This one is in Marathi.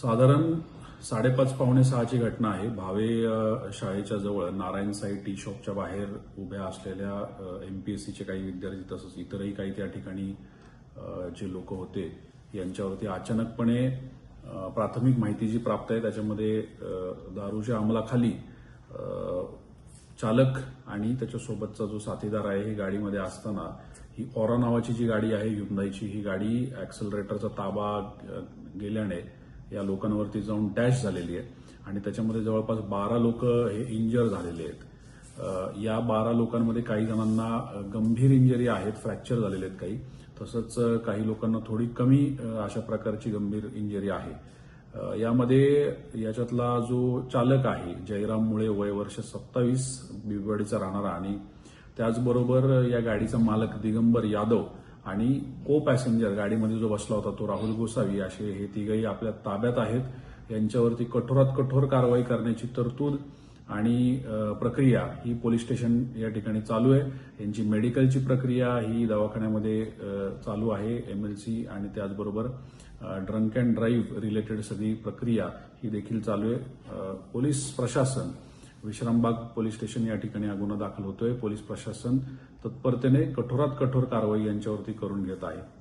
साधारण साडेपाच पावणे सहाची घटना आहे. भावे शाळेच्या जवळ नारायण साई टी शॉपच्या बाहेर उभ्या असलेल्या एमपीएससीचे काही विद्यार्थी तसंच इतरही काही त्या ठिकाणी जे लोक होते यांच्यावरती अचानकपणे प्राथमिक माहिती जी प्राप्त आहे त्याच्यामध्ये दारूच्या अंमलाखाली चालक आणि त्याच्यासोबतचा जो साथीदार आहे ही गाडीमध्ये असताना ही ऑरा नावाची जी गाडी आहे युंदाईची ही गाडी ऍक्सलरेटरचा ताबा गेल्याने या लोकांवरती जाऊन डॅश झालेली आहे. आणि त्याच्यामध्ये जवळपास बारा लोक हे इंजर झालेले आहेत. या बारा लोकांमध्ये काही जणांना गंभीर इंजरी आहेत फ्रॅक्चर झालेले आहेत काही. तसंच काही लोकांना थोडी कमी अशा प्रकारची गंभीर इंजरी आहे. यामध्ये याच्यातला जो चालक आहे जयराम मुळे वय वर्ष सत्तावीस बिबवाडीचा राहणारा आणि त्याचबरोबर या गाडीचा मालक दिगंबर यादव आणि को पॅसेंजर गाडीमध्ये जो बसला होता तो राहुल गोसावी असे हे तिघही आपल्या ताब्यात आहेत. यांच्यावरती कठोरात कठोर कारवाई करण्याची तरतूद आणि प्रक्रिया ही पोलीस स्टेशन या ठिकाणी चालू आहे. यांची मेडिकलची प्रक्रिया ही दवाखान्यामध्ये चालू आहे. एमएलसी आणि त्याचबरोबर ड्रंक अँड ड्राईव्ह रिलेटेड सगळी प्रक्रिया ही देखील चालू आहे. पोलीस प्रशासन विश्रामबाग पोलीस स्टेशन या ठिकाणी हा गुन्हा दाखल होतोय. पोलीस प्रशासन तत्परतेने कठोरात कठोर कारवाई यांच्यावरती करून घेत आहे.